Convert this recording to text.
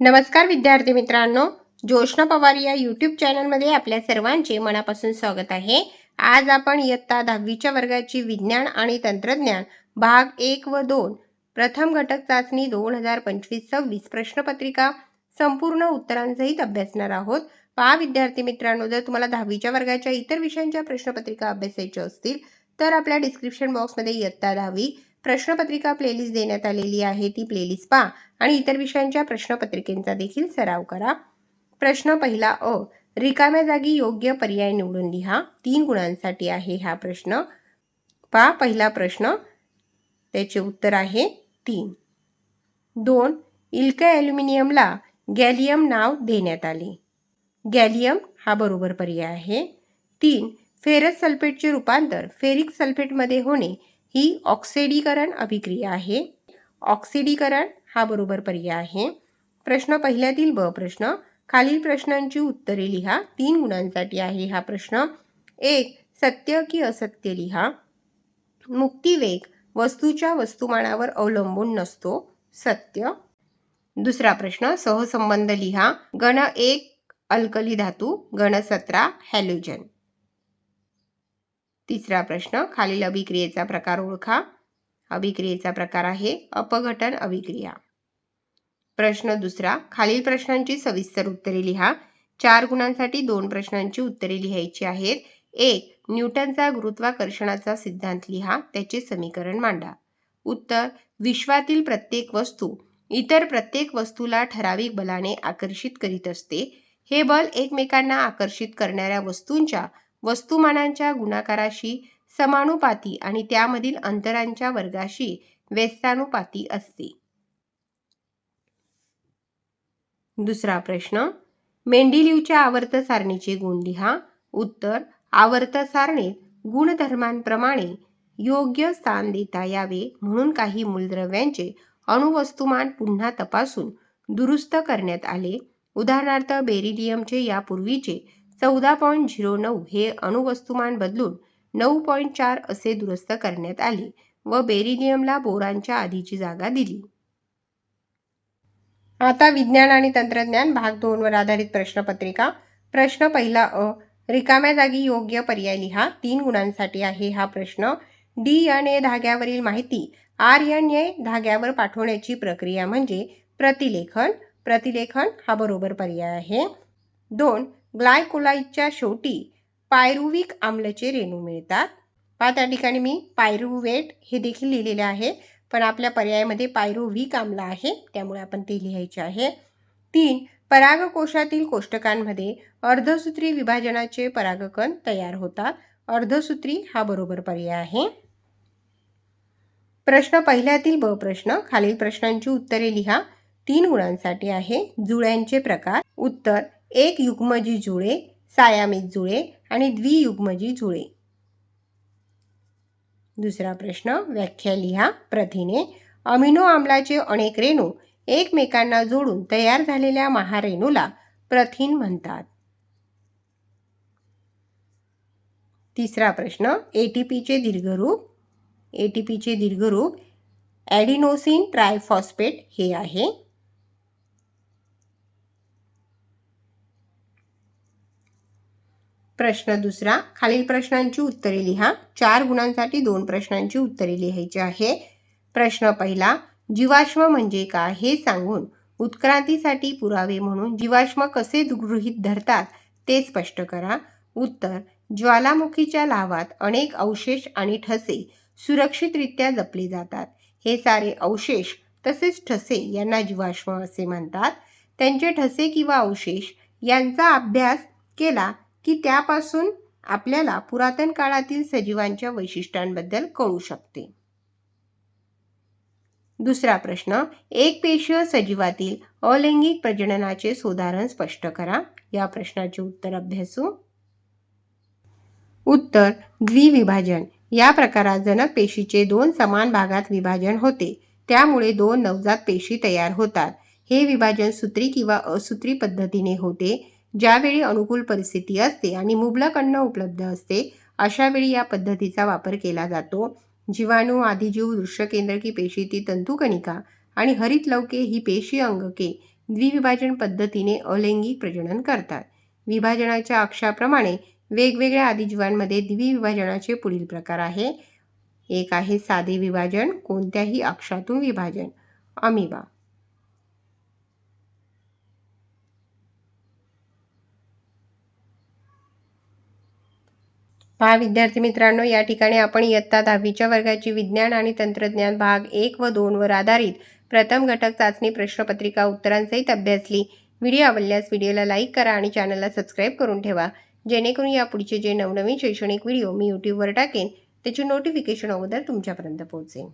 नमस्कार विद्यार्थी मित्रांनो जोशना पवार या यूट्यूब चॅनलमध्ये आपल्या सर्वांचे मनापासून स्वागत आहे. आज आपण इयत्ता दहावीच्या वर्गाची विज्ञान आणि तंत्रज्ञान भाग एक व दोन प्रथम घटक चाचणी दोन हजार पंचवीस सव्वीस प्रश्नपत्रिका संपूर्ण उत्तरांसहित अभ्यासणार आहोत. पहा विद्यार्थी मित्रांनो जर तुम्हाला दहावीच्या वर्गाच्या इतर विषयांच्या प्रश्नपत्रिका अभ्यासायच्या असतील तर आपल्या डिस्क्रिप्शन बॉक्समध्ये इयत्ता दहावी प्रश्नपत्रिका प्लेलिस्ट देण्यात आलेली आहे. ती प्लेलिस्ट पहा आणि इतर विषयांच्या प्रश्नपत्रिकेचा देखील सराव करा. प्रश्न पहिला अ. रिकाम्या जागी योग्य पर्याय निवडून लिहा. तीन गुणांसाठी आहे हा प्रश्न. पा पहिला प्रश्न. त्याचे उत्तर आहे तीन. दोन. इल्का ॲल्युमिनियमला गॅलियम नाव देण्यात आले. गॅलियम हा बरोबर पर्याय आहे. तीन. फेरस सल्फेटचे रूपांतर फेरिक सल्फेटमध्ये होणे ही ऑक्सिडीकरण अभिक्रिया आहे. ऑक्सिडीकरण हा बरोबर पर्याय आहे. प्रश्न पहिल्यातील ब प्रश्न. खालील प्रश्नांची उत्तरे लिहा. तीन गुणांसाठी आहे हा प्रश्न. एक सत्य की असत्य लिहा. मुक्तिवेग वस्तूच्या वस्तुमानावर अवलंबून नसतो. सत्य. दुसरा प्रश्न सहसंबंध लिहा. गण एक अल्कली धातू. गण सतरा हॅलोजन तिसरा प्रश्न खालील अभिक्रियेचा प्रकार ओळखा. अभिक्रियेचा प्रकार आहे अपघटन अभिक्रिया. प्रश्न दुसरा खालील प्रश्नांची सविस्तर उत्तरे लिहा. चार गुणांसाठी दोन प्रश्नांची उत्तरे लिहायची आहेत. एक न्यूटनचा गुरुत्वाकर्षणाचा सिद्धांत लिहा. त्याचे समीकरण मांडा. उत्तर विश्वातील प्रत्येक वस्तू इतर प्रत्येक वस्तूला ठराविक बलाने आकर्षित करीत असते. हे बल एकमेकांना आकर्षित करणाऱ्या वस्तूंच्या वस्तुमानांच्या गुणाकाराशी समानुपाती आणि त्यामधील अंतरांच्या वर्गाशी व्यस्तानुपाती असते. दुसरा प्रश्न. मेंडिलिवच्या आवर्त सारणीचे गुण लिहा. उत्तर. आवर्त सारणीत गुणधर्मांप्रमाणे योग्य स्थान देता यावे म्हणून काही मूलद्रव्यांचे अणुवस्तुमान पुन्हा तपासून दुरुस्त करण्यात आले. उदाहरणार्थ बेरिलियमचे यापूर्वीचे चौदा पॉईंट झिरो नऊ हे अणुवस्तुमान बदलून नऊ पॉईंट चार असे दुरुस्त करण्यात आले व बेरिलियमला बोरांच्या आधीची जागा दिली. आता विज्ञान आणि तंत्रज्ञान भाग दोनवर आधारित प्रश्नपत्रिका. प्रश्न पहिला अ रिकाम्या जागी योग्य पर्याय लिहा. तीन गुणांसाठी आहे हा प्रश्न. डी एन ए धाग्यावरील माहिती. आर एन ए धाग्यावर पाठवण्याची प्रक्रिया म्हणजे प्रतिलेखन. प्रतिलेखन हा बरोबर पर्याय आहे. दोन ग्लायकोलाइटच्या शेवटी पायरुविक आम्लचे रेणू मिळतात. पहा त्या ठिकाणी मी पायरुवेट हे देखील लिहिलेले आहे. पण आपल्या पर्यायामध्ये पायरुविक आम्ल आहे त्यामुळे आपण ते लिहायचे आहे. तीन परागकोशातील कोष्टकांमध्ये अर्धसूत्री विभाजनाचे परागकण तयार होतात. अर्धसूत्री हा बरोबर पर्याय आहे. प्रश्न पहिल्यातील ब प्रश्न खालील प्रश्नांची उत्तरे लिहा. तीन गुणांसाठी आहे. जुळ्यांचे प्रकार. उत्तर एक युग्मजी जुळे सायामित जुळे आणि द्वियुग्मजी जुळे. दुसरा प्रश्न व्याख्या लिहा. प्रथिने अमिनो आम्लाचे अनेक रेणू एकमेकांना जोडून तयार झालेल्या महारेणूला प्रथिन म्हणतात. तिसरा प्रश्न एटीपीचे दीर्घरूप. एटीपीचे दीर्घरूप ॲडिनोसिन ट्रायफॉस्फेट हे आहे. प्रश्न दुसरा खालील प्रश्नांची उत्तरे लिहा. चार गुणांसाठी दोन प्रश्नांची उत्तरे लिहायची आहे. प्रश्न पहिला जीवाश्म म्हणजे काय हे सांगून उत्क्रांतीसाठी पुरावे म्हणून जीवाश्म कसे गृहीत धरतात ते स्पष्ट करा. उत्तर ज्वालामुखीच्या लावात अनेक अवशेष आणि ठसे सुरक्षितरित्या जपले जातात. हे सारे अवशेष तसेच ठसे यांना जीवाश्म असे म्हणतात. त्यांचे ठसे किंवा अवशेष यांचा अभ्यास केला की त्यापासून आपल्याला पुरातन काळातील सजीवांच्या वैशिष्ट्यांबद्दल कळू शकते. दुसरा प्रश्न एक पेशीय सजीवातील अलैंगिक प्रजननाचे सुधारण स्पष्ट करा. या प्रश्नाचे उत्तर अभ्यासू. उत्तर द्विविभाजन. या प्रकारात जनक पेशीचे दोन समान भागात विभाजन होते. त्यामुळे दोन नवजात पेशी तयार होतात. हे विभाजन सूत्री किंवा असूत्री पद्धतीने होते. ज्यावेळी अनुकूल परिस्थिती असते आणि मुबलक अन्न उपलब्ध असते अशावेळी या पद्धतीचा वापर केला जातो. जीवाणू आदिजीव दृश्यकेंद्रकी पेशी ती तंतुकणिका आणि हरितलवके ही पेशी अंगके द्विविभाजन पद्धतीने अलैंगिक प्रजनन करतात. विभाजनाच्या अक्षाप्रमाणे वेगवेगळ्या आदिजीवांमध्ये द्विविभाजनाचे पुढील प्रकार आहे. एक आहे साधे विभाजन कोणत्याही अक्षातून विभाजन. अमिबा पहा विद्यार्थी मित्रांनो या ठिकाणी आपण इयत्ता दहावीच्या वर्गाची विज्ञान आणि तंत्रज्ञान भाग एक व दोनवर आधारित प्रथम घटक चाचणी प्रश्नपत्रिका उत्तरांसहित अभ्यासली. व्हिडिओ आवडल्यास व्हिडिओला लाईक करा आणि चॅनलला सबस्क्राईब करून ठेवा. जेणेकरून यापुढचे जे नवनवीन शैक्षणिक व्हिडिओ मी यूट्यूबवर टाकेन त्याची नोटिफिकेशन अगोदर तुमच्यापर्यंत पोहोचेन.